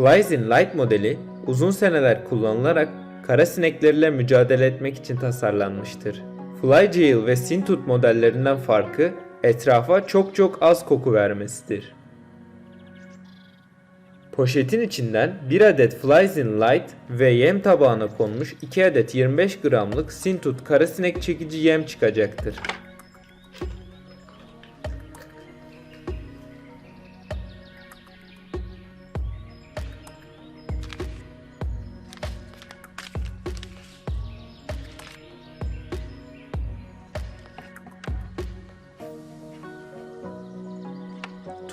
Flies-in Light modeli uzun seneler kullanılarak kara sineklerle mücadele etmek için tasarlanmıştır. FlyGeal ve Sintut modellerinden farkı etrafa çok çok az koku vermesidir. Poşetin içinden 1 adet Flies-in Light ve yem tabağına konmuş 2 adet 25 gramlık Sintut karasinek çekici yem çıkacaktır.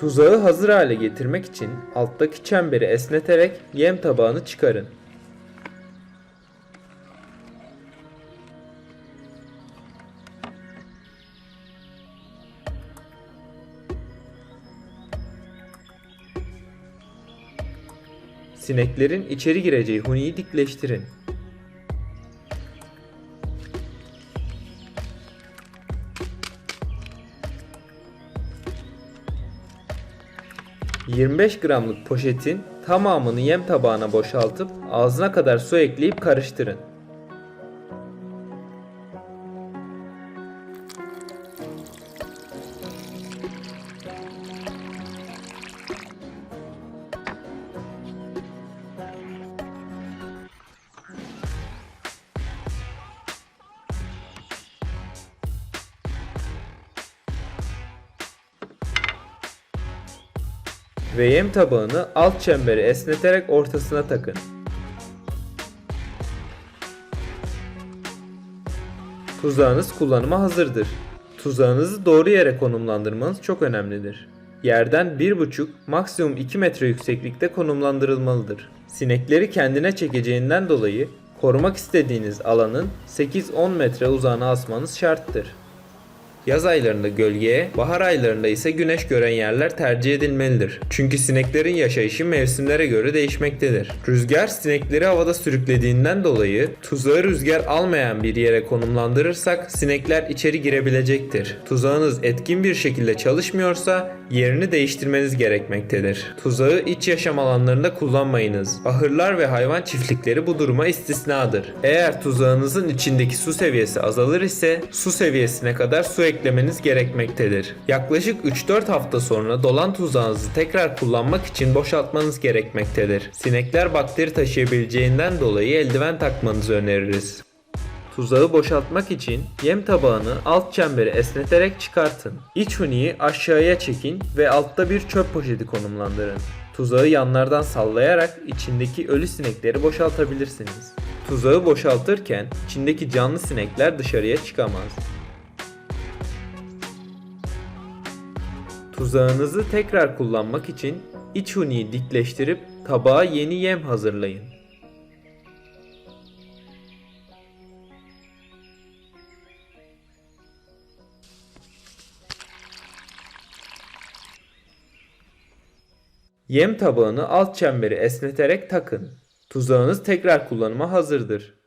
Tuzağı hazır hale getirmek için alttaki çemberi esneterek yem tabağını çıkarın. Sineklerin içeri gireceği huniyi dikleştirin. ...25 gramlık poşetin tamamını yem tabağına boşaltıp ağzına kadar su ekleyip karıştırın. Ve yem tabağını alt çemberi esneterek ortasına takın. Tuzağınız kullanıma hazırdır. Tuzağınızı doğru yere konumlandırmanız çok önemlidir. Yerden 1,5 maksimum 2 metre yükseklikte konumlandırılmalıdır. Sinekleri kendine çekeceğinden dolayı korumak istediğiniz alanın 8-10 metre uzağına asmanız şarttır. Yaz aylarında gölgeye, bahar aylarında ise güneş gören yerler tercih edilmelidir. Çünkü sineklerin yaşayışı mevsimlere göre değişmektedir. Rüzgar sinekleri havada sürüklediğinden dolayı tuzağı rüzgar almayan bir yere konumlandırırsak sinekler içeri girebilecektir. Tuzağınız etkin bir şekilde çalışmıyorsa yerini değiştirmeniz gerekmektedir. Tuzağı iç yaşam alanlarında kullanmayınız. Ahırlar ve hayvan çiftlikleri bu duruma istisnadır. Eğer tuzağınızın içindeki su seviyesi azalır ise su seviyesine kadar su eklemeniz gerekmektedir. Yaklaşık 3-4 hafta sonra dolan tuzağınızı tekrar kullanmak için boşaltmanız gerekmektedir. Sinekler bakteri taşıyabileceğinden dolayı eldiven takmanızı öneririz. Tuzağı boşaltmak için yem tabağını alt çemberi esneterek çıkartın. İç huniyi aşağıya çekin ve altta bir çöp poşeti konumlandırın. Tuzağı yanlardan sallayarak içindeki ölü sinekleri boşaltabilirsiniz. Tuzağı boşaltırken içindeki canlı sinekler dışarıya çıkamaz. Tuzağınızı tekrar kullanmak için iç huniyi dikleştirip tabağa yeni yem hazırlayın. Yem tabağını alt çemberi esneterek takın. Tuzağınız tekrar kullanıma hazırdır.